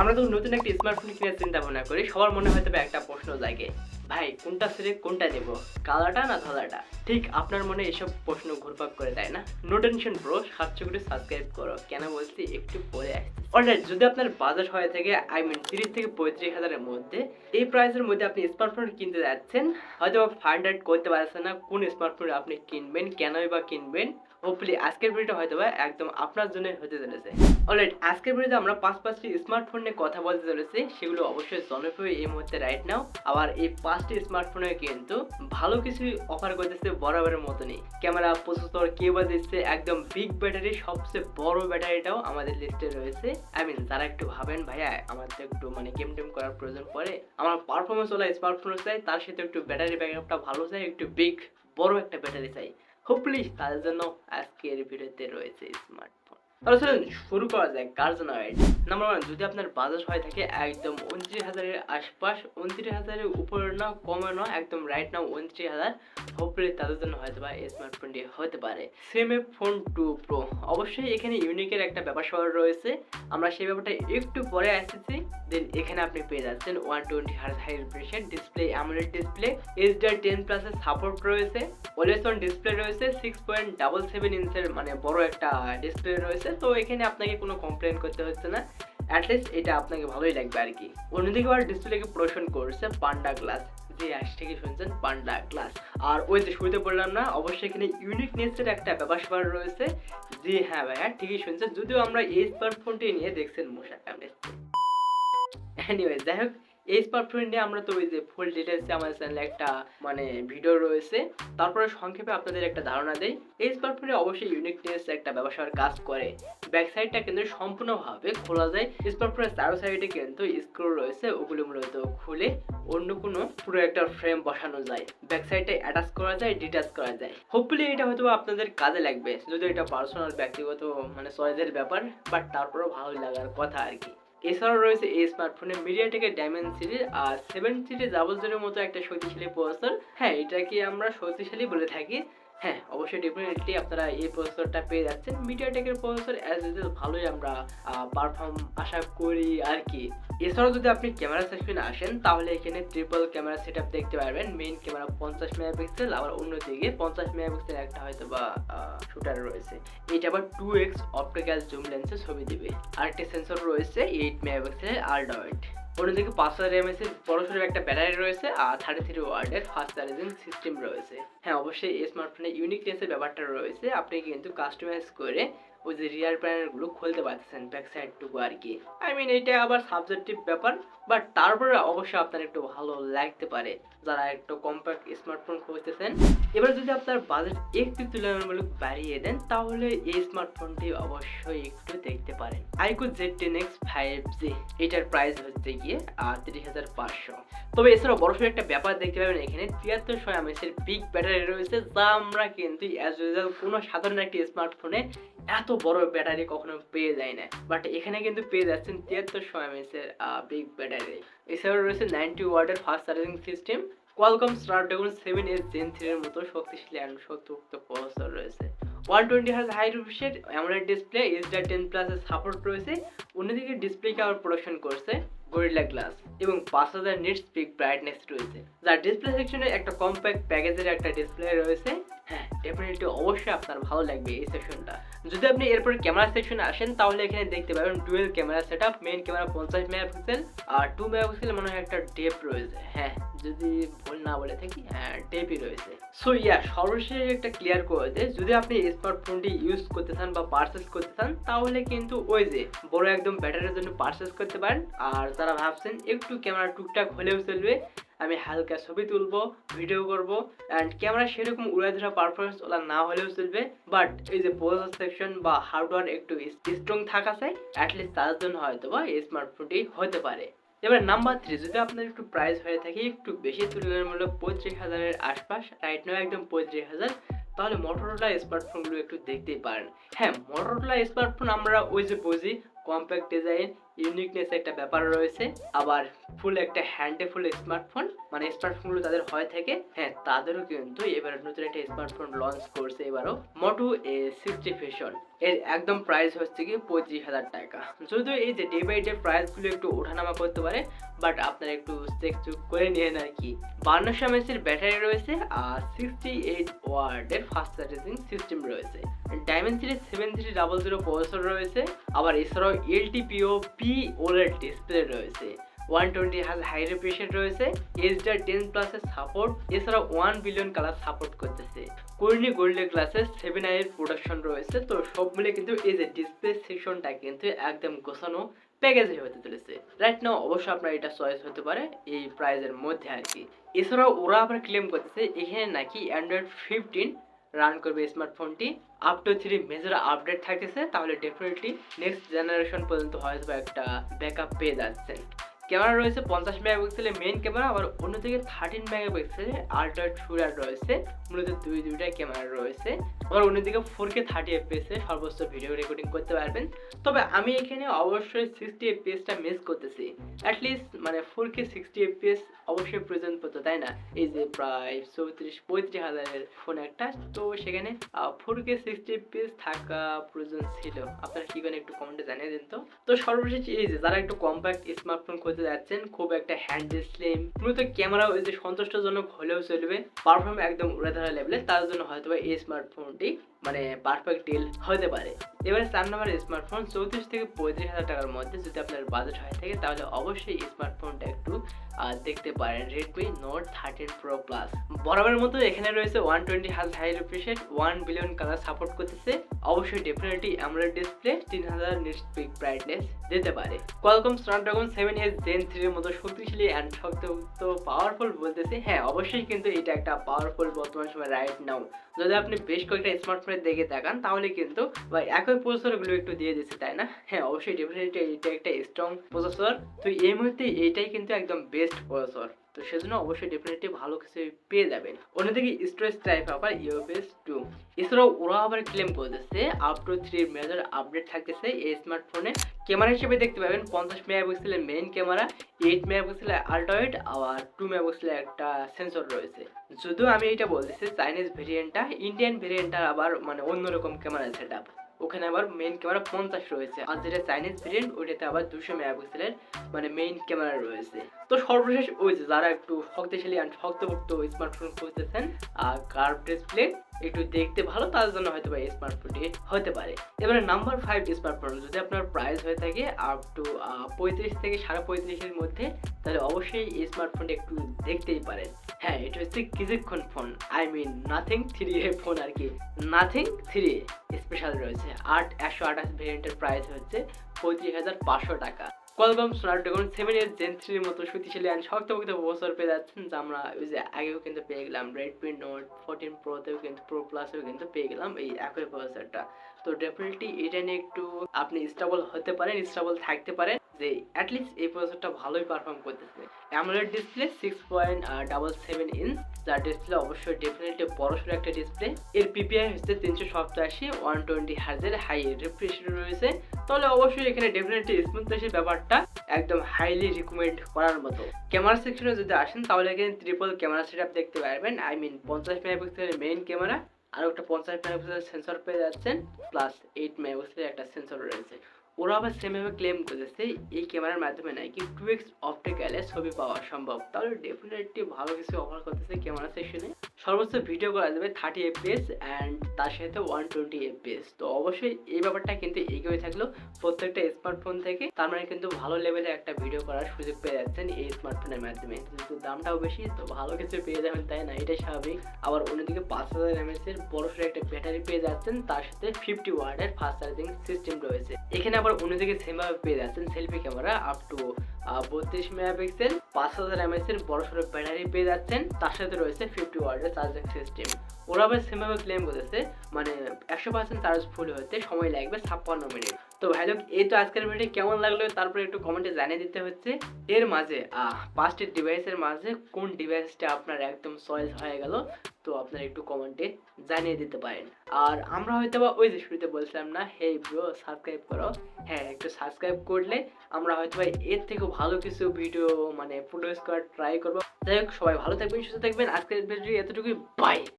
আমরা তো নতুন একটা স্মার্টফোন কেনার চিন্তা ভাবনা করি, সবার মনে হয়তো বা একটা প্রশ্ন জাগে। ভাই, কোনটা ছেড়ে কোনটা নেব? কালাটা না ধলাটা? ঠিক আপনার মনে এসব প্রশ্ন ঘুরপাক করে দেয় না? নো টেনশন ব্রো সাতশো করে সাবস্ক্রাইব করো। কেন বলছি? একটু পরে আসছি। অলরাইট যদি আপনার বাজেট হয়ে থাকে আই মিন তিরিশ থেকে পঁয়ত্রিশ হাজারের মধ্যে, এই প্রাইসের মধ্যে আপনি স্মার্টফোন কিনতে যাচ্ছেন হয়তো ফাইন্ড আউট করতে পারছেন না, কোন স্মার্টফোন আপনি কিনবেন, কেনই বা কিনবেন হোপফুলি আজকের ভিডিওটা হয়তো বা একদম আপনার জন্য হতে চলেছে। অলরাইট আজকের ভিডিওতে আমরা পাঁচ পাঁচটি স্মার্টফোন নিয়ে কথা বলতে চলেছি। সেগুলো অবশ্যই জনপ্রিয় এই মুহূর্তে রাইট নাও আবার এই পাঁচটি স্মার্টফোনে কিন্তু ভালো কিছু অফার করতেছে বরাবরের মতনই। ক্যামেরা প্রসেসর কেবল দিচ্ছে, একদম বিগ ব্যাটারি সবচেয়ে বড় ব্যাটারিটাও আমাদের লিস্টে রয়েছে। আই মিন যারা একটু ভাবেন, ভাইয়া, আমার তো একটু মানে গেম টেম করার প্রয়োজন পড়ে। আমার পারফরমেন্স ওলা স্মার্টফোন চাই, তার সাথে একটু ব্যাটারি ব্যাকআপটা ভালো চাই, একটু বিগ বড় একটা ব্যাটারি চাই। হোপলি তাদের জন্য আজকের ভিডিওতে রয়েছে স্মার্টফোন তাহলে চলুন শুরু করা যায় কার জন্য নাম্বার ওয়ান যদি আপনার বাজেট হয়ে থাকে, একদম উনত্রিশ হাজারের আশপাশ, উনত্রিশ হাজারের উপরে না, কমে না, একদম রাইট নাও উনত্রিশ হাজার হোপলি তাদের জন্য হয়তো বা স্মার্টফোনটি হতে পারে। সেম এ ফোন টু প্রো অবশ্যই এখানে ইউনিকের একটা ব্যাপার স্যাপার রয়েছে। আমরা সেই ব্যাপারটা একটু পরে আসতেছি। দেন এখানে আপনি পেয়ে যাচ্ছেন one twenty hertz high refresh display AMOLED display HDR ten প্লাসের সাপোর্ট রয়েছে। অলওয়েজ অন ডিসপ্লে রয়েছে সিক্স পয়েন্ট ডাবল সেভেন ইঞ্চের মানে বড় একটা ডিসপ্লে রয়েছে। তো এখানে আপনাকে কোনো কমপ্লেন করতে হচ্ছে না। অ্যাটলিস্ট এটা আপনাকে ভালোই লাগবে আর কি। অন্যদিকে আবার ডিসপ্লেকে প্রোশন করছে পান্ডা গ্লাস যে আজ থেকে শুনছেন পান্ডা গ্লাস আর ওই যে শুরুতে বললাম না, অবশ্যই এখানে ইউনিকনেসের একটা ব্যাপার স্যাপার রয়েছে। জি হ্যাঁ ভাই হ্যাঁ ঠিকই শুনছেন। যদিও আমরা এই স্মার্টফোনটি নিয়ে দেখছেন মশা কামড়ে এনিওয়ে যাই হোক, এই স্মার্টফোন নিয়ে আমরা তো ওই যে ফুল ডিটেলসে আমাদের চ্যানেলে একটা মানে ভিডিও রয়েছে। তারপরে সংক্ষেপে আপনাদের একটা ধারণা দেই। এই স্মার্টফোনে অবশ্যই ইউনিকনেস একটা ব্যবসার কাজ করে। ব্যাক সাইডটা কিন্তু সম্পূর্ণভাবে খোলা যায়। স্মার্টফোনের চারো সাইডে কিন্তু স্ক্রু রয়েছে, ওগুলো মূলত খুলে অন্য কোনো পুরো একটা ফ্রেম বসানো যায়। ব্যাক সাইডে অ্যাটাচ করা যায় ডিটাচ করা যায়। হোপফুলি এটা হয়তো আপনাদের কাজে লাগবে। যদি এটা পার্সোনাল ব্যক্তিগত মানে চয়েসের ব্যাপার বাট তারপরেও ভালো লাগার কথা আর কি। এছাড়াও রয়েছে এই স্মার্টফোনে মিডিয়াটেকের ডায়মন্ড সিরিজ আর সেভেন সিরিজ ডাবল জিরোর মতো একটা শক্তিশালী প্রসেসর হ্যাঁ এটাকে আমরা শক্তিশালী বলে থাকি। হ্যাঁ অবশ্যই ডেফিনেটলি আপনারা এই প্রসেসরটা পেয়ে যাচ্ছেন। মিডিয়াটেকের প্রসেসর অ্যাজ ইউজুয়াল ভালোই আমরা পারফর্ম আশা করি আর কি। এছাড়াও যদি আপনি ক্যামেরা সেকশনে আসেন, তাহলে এখানে ট্রিপল ক্যামেরা সেট দেখতে পারবেন। মেইন ক্যামেরা পঞ্চাশ মেগাপিক্সেল, আবার অন্যদিকে পঞ্চাশ মেগাপিক্সেল একটা হয়তো বা শুটার রয়েছে। এটা আবার টু এক্স অপটিক্যাল জুম লেন্সে ছবি দিবে। আরেকটি সেন্সর রয়েছে এইট মেগাপিক্সেলের আলট্রাওয়াইড অন্যদিকে পাঁচ হাজার এর বড়সড় একটা ব্যাটারি রয়েছে আর থার্টি থ্রি ওয়ার্ডের ফাস্ট চার্জিং সিস্টেম রয়েছে। হ্যাঁ অবশ্যই এই স্মার্টফোনে ইউনিকনেসের ব্যাপারটা রয়েছে। আপনি কিন্তু কাস্টমাইজ করে ওই যে রিয়ার প্যানেলগুলো খুলতে পারতেছেন ব্যাক সাইডটুকু আর কি। আই মিন এটা আবার সাবজেক্টিভ ব্যাপার বাট তারপরে অবশ্যই আপনার একটু ভালো লাগতে পারে, যারা একটু কম্প্যাক্ট স্মার্টফোন খুঁজতেছেন। এবার যদি আপনার বাজেট একটু তুলনামূলক বাড়িয়ে দেন, তাহলে এই স্মার্টফোনটি অবশ্যই একটু দেখতে পারেন। IQOO Z ten X five G এটার প্রাইস হচ্ছে গিয়ে তিরিশ হাজার পাঁচশো। তবে এছাড়াও বড়সড় একটা ব্যাপার দেখতে পাবেন এখানে, তিয়াত্তর তিয়াত্তরশো এমএসের বিগ ব্যাটারি রয়েছে, যা আমরা কিন্তু অ্যাজ কোনো সাধারণ একটি স্মার্টফোনে এত বড় ব্যাটারি কখনো পেয়ে যায় না। বাট এখানে কিন্তু পেয়ে যাচ্ছেন তিয়াত্তরশো এর বিগ ব্যাটারি এছাড়াও রয়েছে নাইনটি ওয়ার্ডের fast charging system Qualcomm Snapdragon seven S gen থ্রির মতো শক্তিশালী অ্যান্ড শক্তিযুক্ত প্রসেসর রয়েছে। ওয়ান টোয়েন্টি হার্স হাই রিফ্রেশের অ্যামোলেড ডিসপ্লে এইচডিআর টেন প্লাসের সাপোর্ট রয়েছে। অন্যদিকে ডিসপ্লেকে আবার প্রোডাকশন করছে। গরিলা গ্লাস এবং পাঁচ হাজার নিটস পিক ব্রাইটনেস রয়েছে। যার ডিসপ্লে সেকশনে একটা কম্প্যাক্ট প্যাকেজের একটা ডিসপ্লে রয়েছে। হ্যাঁ ডেফিনেটলি অবশ্যই আপনার ভালো লাগবে এই সেকশনটা যদি আপনি এরপর ক্যামেরা সেকশনে আসেন, তাহলে এখানে দেখতে পাবেন twelve camera set up main camera পঞ্চাশ মেগাপিক্সেল আর টু মেগাপিক্সেল মনে হয় একটা ডেপ রয়েছে। হ্যাঁ যদি ভুল না বলে থাকি হ্যাঁ ডেপই রয়েছে। সো ইয়া সর্বশেষ একটা ক্লিয়ার করে দে যদি আপনি স্মার্টফোনটি ইউজ করতে চান বা পারচেস করতে চান, তাহলে কিন্তু ওই যে বড় একদম ব্যাটারির জন্য পারচেস করতে পারেন। আর যারা ভাবছেন, একটু ক্যামেরা টুকটাক হলেও চলবে। আমি হালকা ছবি তুলবো ভিডিও করব অ্যান্ড ক্যামেরা সেরকম উড়ে ধরা পারফরমেন্স ওলা না হলেও চলবে। বাট এই যে প্রসেসর সেকশন বা হার্ডওয়্যার একটু স্ট্রং থাকা চাই অ্যাটলিস্ট তাদের জন্য হয়তো বা এই স্মার্টফোনটি হতে পারে। এবার নাম্বার থ্রি যদি আপনার একটু প্রাইস হয়ে থাকে, একটু বেশি তুলনামূলক পঁয়ত্রিশ হাজারের আশপাশ রাইট নাও একদম পঁয়ত্রিশ হাজার, তাহলে মোটরোলা স্মার্টফোনগুলো একটু দেখতেই পারেন। হ্যাঁ মোটরোলা স্মার্টফোন আমরা ওই যে বুঝি কম্প্যাক্ট ডিজাইন ইউনিকনেস একটা ব্যাপার রয়েছে। আবার ফুল একটা হ্যান্ডে ফুল স্মার্টফোন মানে স্মার্টফোনগুলো তাদের হয় থাকে হ্যাঁ তাদেরও কিন্তু এবার নতুন একটা স্মার্টফোন লঞ্চ করছে এবারও মোটু এ সিক্সটি ফিশন এর একদম প্রাইস হচ্ছে কি পঁয়ত্রিশ হাজার টাকা। যদিও এই যে ডে বাই ডে প্রাইসগুলো একটু ওঠানামা করতে পারে বাট আপনারা একটু চেক চুক করে নিয়ে আর কি। বান্নশো এমএসের ব্যাটারি রয়েছে আর সিক্সটি এইট ওয়ার্ডের ফাস্ট চার্জিং সিস্টেম রয়েছে। Dimensity seven three double zero processor রয়েছে, আবার এছাড়াও এলটিপিও পি ওলেড ডিসপ্লে রয়েছে। ওয়ান টোয়েন্টি হাজ হাই রেফ্রিজারেশন রয়েছে। এইচডিআর টেন প্লাসের সাপোর্ট এছাড়া ওয়ান বিলিয়ন কালার সাপোর্ট করতেছে। কোর্নি গোল্ডেন গ্লাসের সেভেন আইয়ের প্রোডাকশন রয়েছে। তো সব মিলে কিন্তু এই যে ডিসপ্লে সেকশনটা কিন্তু একদম গোছানো প্যাকেজে হতে চলেছে। রাইট নাও অবশ্যই আপনার এটা চয়েস হতে পারে এই প্রাইজের মধ্যে আর কি। এছাড়াও ওরা আবার ক্লেম করতেছে এখানে নাকি অ্যান্ড্রয়েড ফিফটিন রান করবে স্মার্টফোনটি up to three major update থাকতেছে, তাহলে ডেফিনেটলি নেক্সট জেনারেশন পর্যন্ত হয়তো বা একটা ব্যাকআপ পেয়ে যাচ্ছেন। ক্যামেরা রয়েছে পঞ্চাশ মেগাপিক্সেলের মেইন ক্যামেরা আবার অন্যদিকে থার্টিন মেগাপিক্সেলের আল্ট্রা ট্রুরার রয়েছে, মূলত দুই দুইটাই ক্যামেরা রয়েছে। আবার অন্যদিকে ফোর কে থার্টি এফপিএসে সর্বোচ্চ ভিডিও রেকর্ডিং করতে পারবেন। তবে আমি এখানে অবশ্যই সিক্সটি এফপিএসটা মিস করতেছি। অ্যাটলিস্ট মানে ফোর কে সিক্সটি এফপিএস অবশ্যই প্রয়োজন পড়তো, তাই না? এই যে প্রায় চৌত্রিশ, পঁয়ত্রিশ হাজারের ফোন একটা। তো সেখানে ফোর কে সিক্সটি এফপিএস থাকা প্রয়োজন ছিল। আপনারা কি করেন একটু কমেন্টে জানিয়ে দিন তো। তো সর্বশেষ এই যে যারা একটু কম্প্যাক্ট স্মার্টফোন করতে যাচ্ছেন, খুব একটা হ্যান্ড স্লিম মূলত ক্যামেরা ওই যে সন্তুষ্টজনক হলেও চলবে পারফর্ম একদম উড়ে ধরা লেভেলে তার জন্য হয়তো এই স্মার্টফোনটি মানে পারফেক্ট ডিল হতে পারে। এবারে চার নম্বর স্মার্টফোন চৌত্রিশ থেকে পঁয়ত্রিশ হাজার টাকার মধ্যে যদি আপনার বাজেট হয়ে থাকে, তাহলে অবশ্যই স্মার্টফোনটা একটু দেখতে পারেন। Redmi note thirteen pro plus বরাবরের মতো এখানে রয়েছে ওয়ান টোয়েন্টি হাজ high refreshed one billion colour support করতেছে। অবশ্যই ডেফিনেটলি অ্যামোলেড ডিসপ্লে তিন হাজার নিট পিক ব্রাইটনেস দিতে পারে। Qualcomm Snapdragon seven S gen থ্রির মতো শক্তিশালী অ্যান্ড শক্ত পাওয়ারফুল বলতেছে। হ্যাঁ অবশ্যই কিন্তু এটা একটা পাওয়ারফুল বর্তমান সময় রাইট নাও যদি আপনি বেশ কয়েকটা স্মার্টফোনের দিকে তাকান তাহলে কিন্তু বা একই প্রসেসরগুলো একটু দিয়ে দিচ্ছে তাই না? হ্যাঁ অবশ্যই ডেফিনেটলি এটা একটা স্ট্রং প্রসেসর তো এই মুহূর্তে এইটাই কিন্তু একদম বেস্ট প্রসেসর তো সেজন্য অবশ্যই ডেফিনেটলি ভালো কিছু পেয়ে যাবেন। অন্যদিকে স্টোরেজ টাইপ আবার ইউএফএস টু এছাড়াও ওরা আবার ক্লেম করতেছে up to three major update থাকতেছে এই স্মার্টফোনে ক্যামেরা হিসেবে দেখতে পাবেন পঞ্চাশ মেগাপিক্সেলের মেইন ক্যামেরা এইট মেগাপিক্সেলের আল্ট্রাওয়েড আবার টু মেগাপিক্সেলের একটা সেন্সর রয়েছে। যদিও আমি এটা বলতেছি চাইনিজ ভেরিয়েন্টটা ইন্ডিয়ান ভেরিয়েন্টটা আবার মানে অন্যরকম ক্যামেরা সেট ওখানে আবার মেইন ক্যামেরা পঞ্চাশ রয়েছে। আর যেটা চাইনিজ ভেরিয়েন্ট ওইটাতে আবার দুশো মেগাপিক্সেলের মানে মেইন ক্যামেরা রয়েছে। তো সর্বশেষ ওই যে যারা একটু শক্তিশালী অ্যান্ড শক্তপোক্ত স্মার্টফোন খুঁজতেছেন, আর কার্ভ ডিসপ্লে একটু দেখতে ভালো, তার জন্য হয়তো বা স্মার্টফোনটি হতে পারে। এবারে নাম্বার ফাইভ স্মার্টফোন যদি আপনার প্রাইস হয়ে থাকে আপ টু পঁয়ত্রিশ থেকে সাড়ে পঁয়ত্রিশের মধ্যে, তাহলে অবশ্যই এই স্মার্টফোনটি একটু দেখতেই পারেন। হ্যাঁ এটা হচ্ছে কিছুক্ষণ phone I mean nothing three A phone আর কি। নাথিং থ্রি স্পেশাল রয়েছে। আট একশো আঠাশ ভেরিয়েন্টের প্রাইস হচ্ছে পঁয়ত্রিশ হাজার পাঁচশো টাকা। কোয়ালকম স্ন্যাপড্রাগন সেভেন এর জেন থ্রির মতো শক্তিশালী অ্যান্ড শক্তপোক্ত বছর পেয়ে যাচ্ছেন যা আমরা ওই যে আগেও কিন্তু পেয়ে গেলাম। রেডমি নোট ফোরটিন প্রোতেও কিন্তু প্রো প্লাসেও কিন্তু পেয়ে গেলাম এই একই প্রসেসরটা তো ডেফিনেটলি এটা নিয়ে একটু আপনি স্টেবল হতে পারেন স্টেবল থাকতে পারেন যে অ্যাটলিস্ট এই প্রসেসরটা ভালোই পারফর্ম করতেছে। AMOLED display six point double seven inch যার ডিসপ্লে অবশ্যই ডেফিনেটলি বড়সড় একটা ডিসপ্লে এর পিপিআই হচ্ছে তিনশো সপ্তাশি ওয়ান টোয়েন্টি হার্জের হাই রিফ্রেশ রয়েছে। তাহলে অবশ্যই এখানে ডেফিনেটলি স্মুথনেসের ব্যাপারটা একদম হাইলি রিকমেন্ড করার মতো। ক্যামেরা সেকশনে যদি আসেন, তাহলে এখানে ট্রিপল ক্যামেরা সেট দেখতে পারবেন। আই মিন পঞ্চাশ মেগাপিক্সেলের মেইন ক্যামেরা আর একটা পঞ্চাশ মেগাপিক্সেলের সেন্সর পেয়ে যাচ্ছেন প্লাস এইট মেগাপিক্সেলের একটা সেন্সর রয়েছে। ওরা আবার সেমভাবে ক্লেম করেছে, এই ক্যামেরার মাধ্যমে নাকি টু এক্স অপটিক্যালে ছবি পাওয়া সম্ভব। তাহলে ডেফিনেটলি ভালো কিছু অফার করতেছে ক্যামেরা সেকশনে সর্বোচ্চ ভিডিও করা যাবে থার্টি এফপিএস অ্যান্ড তার সাথে ওয়ান টোয়েন্টি এফপিএস তো অবশ্যই এই ব্যাপারটা কিন্তু এগিয়ে থাকল প্রত্যেকটা স্মার্টফোন থেকে। তার মানে কিন্তু ভালো লেভেলে একটা ভিডিও করার সুযোগ পেয়ে যাচ্ছেন এই স্মার্টফোনের মাধ্যমে। কিন্তু দামটাও বেশি, তো ভালো কিছু পেয়ে যাবেন, তাই না? এটাই স্বাভাবিক। আবার অন্যদিকে পাঁচ হাজার এমএস এর বড়সড় একটা ব্যাটারি পেয়ে যাচ্ছেন, তার সাথে ফিফটি ওয়ার্ডের ফাস্ট চার্জিং সিস্টেম রয়েছে। এখানে আবার অন্যদিকে সেমভাবে পেয়ে যাচ্ছেন সেলফি ক্যামেরা আপ টু বত্রিশ মেগাপিক্সেল পাঁচ হাজার এমএস এর বড়সড় ব্যাটারি পেয়ে যাচ্ছেন। তার সাথে রয়েছে ফিফটি ওয়ার্ডের চার্জিং সিস্টেম ওরা আবার সেমভাবে ক্লেম করেছে মানে একশো পার্সেন্ট চার্জ ফুল হতে সময় লাগবে ছাপ্পান্ন মিনিট তো লোক এই তো আজকের ভিডিও কেমন লাগল তারপরে একটু কমেন্টে জানিয়ে দিতে হচ্ছে। এর মাঝে পাঁচটি ডিভাইসের মাঝে কোন ডিভাইসটা আপনার একদম চয়েস হয়ে গেল, তো আপনারা একটু কমেন্টে জানিয়ে দিতে পারেন। আর আমরা হয়তো বা ওই যে শুরুতে বলছিলাম না হে ব্রো সাবস্ক্রাইব করো। হ্যাঁ একটু সাবস্ক্রাইব করলে আমরা হয়তো বা এর থেকেও ভালো কিছু ভিডিও মানে প্রডিউস করার ট্রাই করব। যাই হোক, সবাই ভালো থাকবেন, সুস্থ থাকবেন। আজকের ভিডিও এতটুকুই বাই